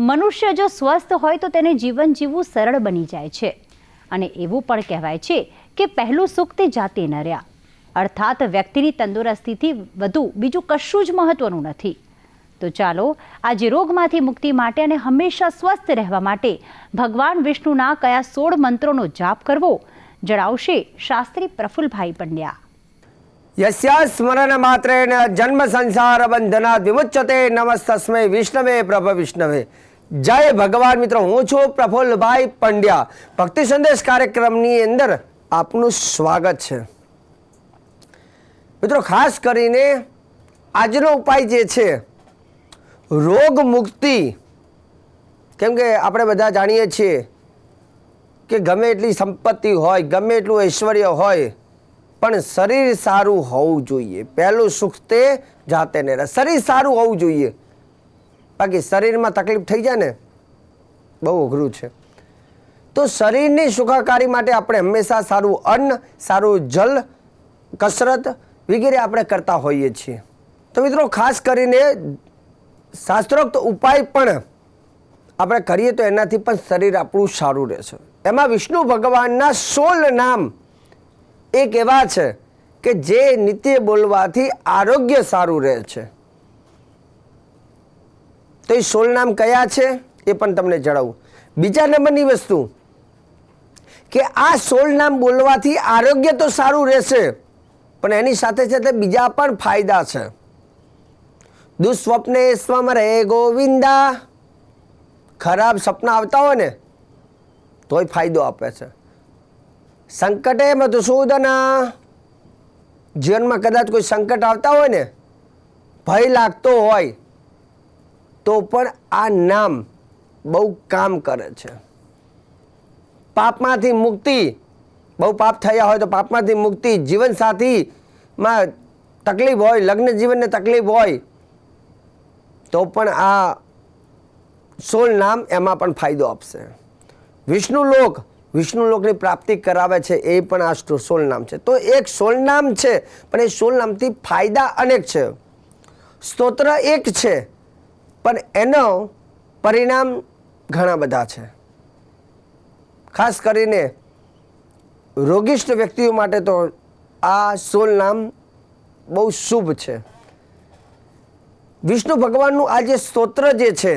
મનુષ્ય જો સ્વસ્થ હોય તો તેને જીવન જીવવું સરળ બની જાય છે. અને એવું પણ કહેવાય છે કે પહેલું સુખ તે જાતે ન રહ્યા. અર્થાત વ્યક્તિની તંદુરસ્તીથી વધુ બીજું કશું જ મહત્વનું નથી. તો ચાલો, આજે રોગમાંથી મુક્તિ માટે અને હંમેશા સ્વસ્થ રહેવા માટે ભગવાન વિષ્ણુના કયા સોળ મંત્રોનો જાપ કરવો જણાવશે શાસ્ત્રી પ્રફુલભાઈ પંડ્યા. યસ્યા સ્મરણ માત્રેણ જન્મ સંસાર બંધના વિમુચ્યતે નમસ્તસ્મૈ વિષ્ણવે પ્રભ વિષ્ણવે જય ભગવાન મિત્રો હું છું પ્રફુલ્લભાઈ પંડ્યા ભક્તિ સંદેશ કાર્યક્રમની અંદર આપનું સ્વાગત છે મિત્રો ખાસ કરીને આજનો ઉપાય જે છે રોગ મુક્તિ કેમ કે આપણે બધા જાણીએ છીએ કે ગમે એટલી સંપત્તિ હોય ગમે એટલું ઐશ્વર્ય હોય પણ શરીર સારું હોવું જોઈએ. પહેલું સુખ તે જાતે ને શરીર સારું હોવું જોઈએ. બાકી શરીરમાં તકલીફ થઈ જાય ને, બહુ અઘરું છે. તો શરીરની સુખાકારી માટે આપણે હંમેશા સારું અન્ન, સારું જલ, કસરત વગેરે આપણે કરતા હોઈએ છીએ. તો મિત્રો, ખાસ કરીને શાસ્ત્રોક્ત ઉપાય પણ આપણે કરીએ તો એનાથી પણ શરીર આપણું સારું રહેશે. એમાં વિષ્ણુ ભગવાનના સોળ નામ એક એવા છે કે જે નિત્ય બોલવાથી આરોગ્ય સારું રહે છે. તો એ સોળ નામ કયા છે? એ પણ તમને જણાવું. બીજા નંબરની વસ્તુ કે આ સોળ નામ બોલવાથી આરોગ્ય તો સારું રહેશે, પણ એની સાથે સાથે બીજા પણ ફાયદા છે. દુસ્વપ્ને સ્વમરે ગોવિંદા. ખરાબ સપના આવતા હોય ને, તોય ફાયદો આપે છે. સંકટે મધુસૂદન જીવનમાં કદાચ કોઈ સંકટ આવતા હોય ને, ભય લાગતો હોય, તો પણ આ નામ બહુ કામ કરે છે. પાપમાંથી મુક્તિ, બહુ પાપ થયા હોય તો પાપમાંથી મુક્તિ, જીવનસાથીમાં તકલીફ હોય, લગ્ન જીવનને તકલીફ હોય, તો પણ આ સોલ નામ એમાં પણ ફાયદો આપશે. વિષ્ણુ લોક વિષ્ણુ લોકની પ્રાપ્તિ કરાવે છે એ પણ આ સોળ નામ છે. તો એક સોલનામ છે, પણ એ સોલનામથી ફાયદા અનેક છે. સ્તોત્ર એક છે, પણ એનો પરિણામ ઘણા બધા છે. ખાસ કરીને રોગિષ્ઠ વ્યક્તિઓ માટે તો આ સોલ નામ બહુ શુભ છે. વિષ્ણુ ભગવાનનું આ જે સ્તોત્ર જે છે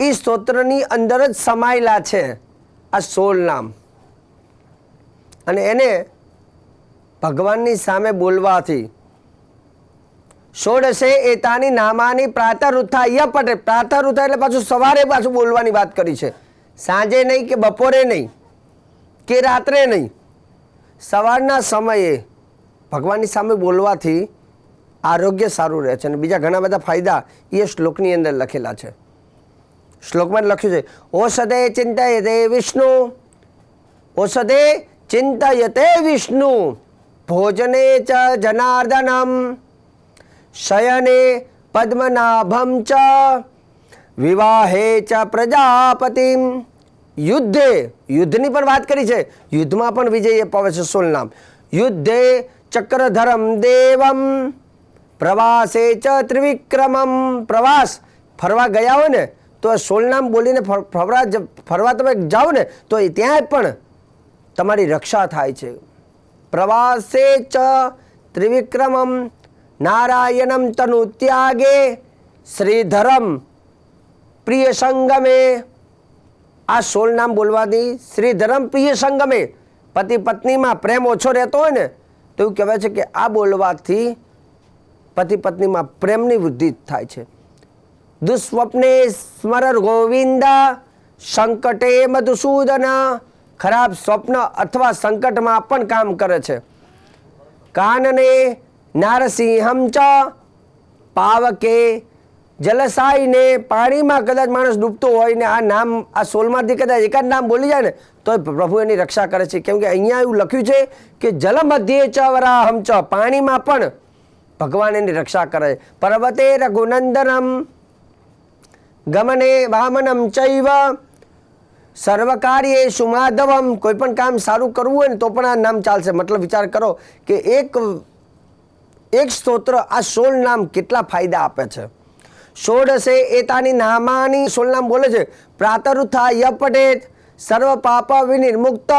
એ સ્તોત્રની અંદર જ સમાયેલા છે. આ સોળ નામ. અને એને ભગવાનની સામે બોલવાથી ષોડશે એતાની નામાની પ્રાતરુથા અહીંયા પટે પ્રાતરુથા એટલે પાછું સવારે પાછું બોલવાની વાત કરી છે. સાંજે નહીં કે બપોરે નહીં કે રાત્રે નહીં. સવારના સમયે ભગવાનની સામે બોલવાથી આરોગ્ય સારું રહે છે અને બીજા ઘણા બધા ફાયદા એ શ્લોકની અંદર લખેલા છે. શ્લોકમાં લખ્યું છે ઓષધે ચિંતયતે વિષ્ણુ ઓષધે ચિંતયતે વિષ્ણુ, ભોજને ચ જનાર્દનમ, શયને પદ્મનાભમ ચ, વિવાહે ચ પ્રજાપતિમ. યુદ્ધે, યુદ્ધની પણ વાત કરી છે, યુદ્ધમાં પણ વિજય અપાવે છે સોલ યુદ્ધે ચક્રધરમ દેવમ, પ્રવાસે ચ ત્રિવિક્રમમ. પ્રવાસ, ફરવા ગયા હોય ને તો સોલનામ બોલીને ફરવા ફરવા તમે જાઓ ને, તો ત્યાં પણ તમારી રક્ષા થાય છે. પ્રવાસે ચ ત્રિવિક્રમમ નારાયણમ તનુ ત્યાગે શ્રીધરમ પ્રિય સંગમે. આ સોલનામ બોલવાથી શ્રીધરમ પ્રિય સંગમે. પતિ પત્નીમાં પ્રેમ ઓછો રહેતો હોય ને, તો એવું કહેવાય છે કે આ બોલવાથી પતિ પત્નીમાં પ્રેમની વૃદ્ધિ થાય છે. દુસ્વપ્ને સ્મર ગોવિંદ સંકટે મધુસૂદન ખરાબ સ્વપ્ન અથવા સંકટમાં પણ કામ કરે છે કાનને નારસિંહમ ચ પાવકે જલસાઈને પાણીમાં કદાચ માણસ ડૂબતો હોય ને આ નામ, આ સોલમાંથી કદાચ એકાદ નામ બોલી જાય ને તો પ્રભુ એની રક્ષા કરે છે. કેમ કે અહીંયા એવું લખ્યું છે કે જલ મધ્યે ચ, વરાહમ ચ, પાણીમાં પણ ભગવાન એની રક્ષા કરે છે. પર્વતે રઘુનંદનમ ગમને વામનમ ચૈવ સર્વકાર્યે સુમાધવમ કોઈ પણ કામ સારું કરવું હોય ને તો પણ આ નામ ચાલશે મતલબ વિચાર કરો કે એક એક સ્તોત્ર આ સોળ નામ કેટલા ફાયદા આપે છે ષોડશે એતાની નામાની સોળ નામ બોલે છે પ્રાતરુથા યપટેત સર્વ પાપ વિનિર્મુક્ત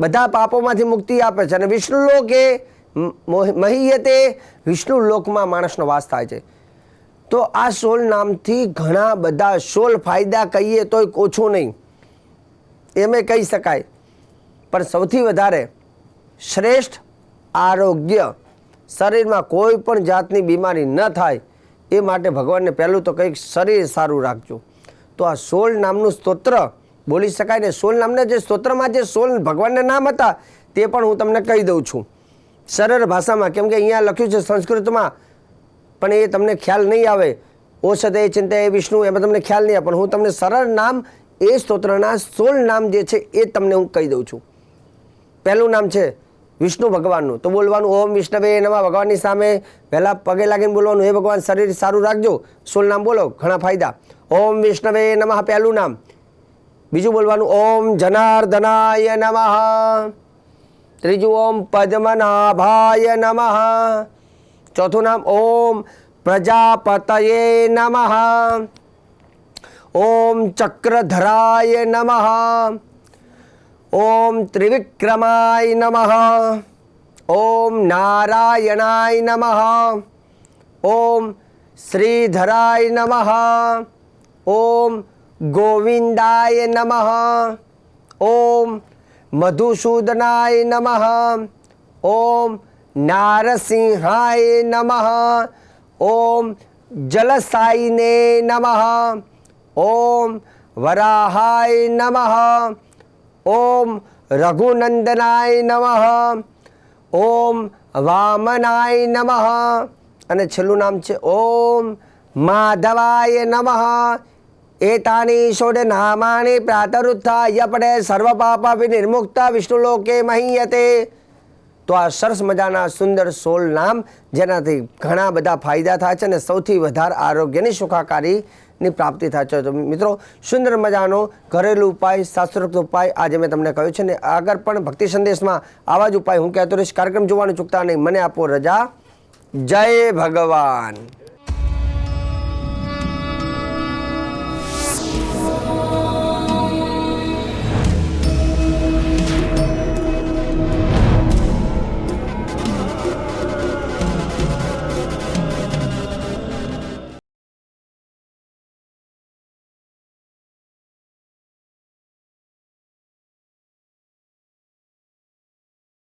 બધા પાપોમાંથી મુક્તિ આપે છે અને વિષ્ણુ લોકે મહીયતે વિષ્ણુ લોકમાં માણસનો વાસ થાય છે। તો આ સોલ નામથી ઘણા બધા સોલ ફાયદા કહીએ તોય ઓછું નહીં. એમે કહી શકાય. પણ સૌથી વધારે શ્રેષ્ઠ આરોગ્ય શરીરમાં કોઈ પણ જાતની બીમારી ન થાય એ માટે ભગવાનને પહેલું તો કંઈક શરીર સારું રાખજો. તો આ સોલ નામનું સ્તોત્ર, બોલી શકાય ને, સોલ નામના જે સ્તોત્રમાં જે સોલ ભગવાનના નામ હતા તે પણ હું તમને કહી દઉં છું. સરળ ભાષામાં, કેમ કે અહીંયા લખ્યું છે સંસ્કૃતમાં પણ એ તમને ખ્યાલ નહીં આવે. ઔષધે ચિંતા એ વિષ્ણુ એમાં તમને ખ્યાલ નહીં આવે. પણ હું તમને સરળ નામ એ સ્તોત્રના સોળ નામ જે છે એ તમને હું કહી દઉં છું. પહેલું નામ છે વિષ્ણુ ભગવાનનું. તો બોલવાનું ઓમ વિષ્ણવે નમઃ ભગવાનની સામે પહેલાં પગે લાગીને બોલવાનું હે ભગવાન, શરીર સારું રાખજો. સોળ નામ બોલો, ઘણા ફાયદા. ઓમ વિષ્ણવે નમઃ પહેલું નામ. બીજું બોલવાનું ઓમ જનાર્દનાય નમઃ. ત્રીજું ઓમ પદ્મનાભાય નમઃ. ચોથું નામ ઓમ પ્રજાપતયે નમઃ. ઓમ ચક્રધરાય નમઃ. ઓમ ત્રિવિક્રમાય નમઃ. ઓમ નારાયણાય નમઃ. ઓમ શ્રીધરાય નમઃ. ઓમ ગોવિંદાય નમઃ. ઓમ મધુસૂદનાય નમઃ. ઓમ નારસિંહાય નમઃ ઓમ જલસાઈને નમઃ ઓમ વરાહાય નમઃ ઓમ રઘુનંદનાય નમઃ ઓમ વામનાય નમઃ અને છેલ્લું નામ છે ઓમ માધવાય નમઃ। એતાની ષોડ નામાની પ્રાતરુત્થા યપડે સર્વ પાપ વિનિર્મુક્ત વિષ્ણુલોકે મહીયતે। તો આ સરસ મજાના સુંદર સોલ નામ જેનાથી ઘણા બધા ફાયદા થાય છે અને સૌથી વધારે આરોગ્યની સુખાકારીની પ્રાપ્તિ થાય છે. તો મિત્રો, સુંદર મજાનો ઘરેલું ઉપાય, શાસ્ત્રોક્ત ઉપાય આજે મેં તમને કહ્યું છે ને આગળ પણ ભક્તિ સંદેશમાં આવા જ ઉપાય હું કહેતો રહીશ. કાર્યક્રમ જોવાનું ચૂકતા નહીં. મને આપો રજા. જય ભગવાન.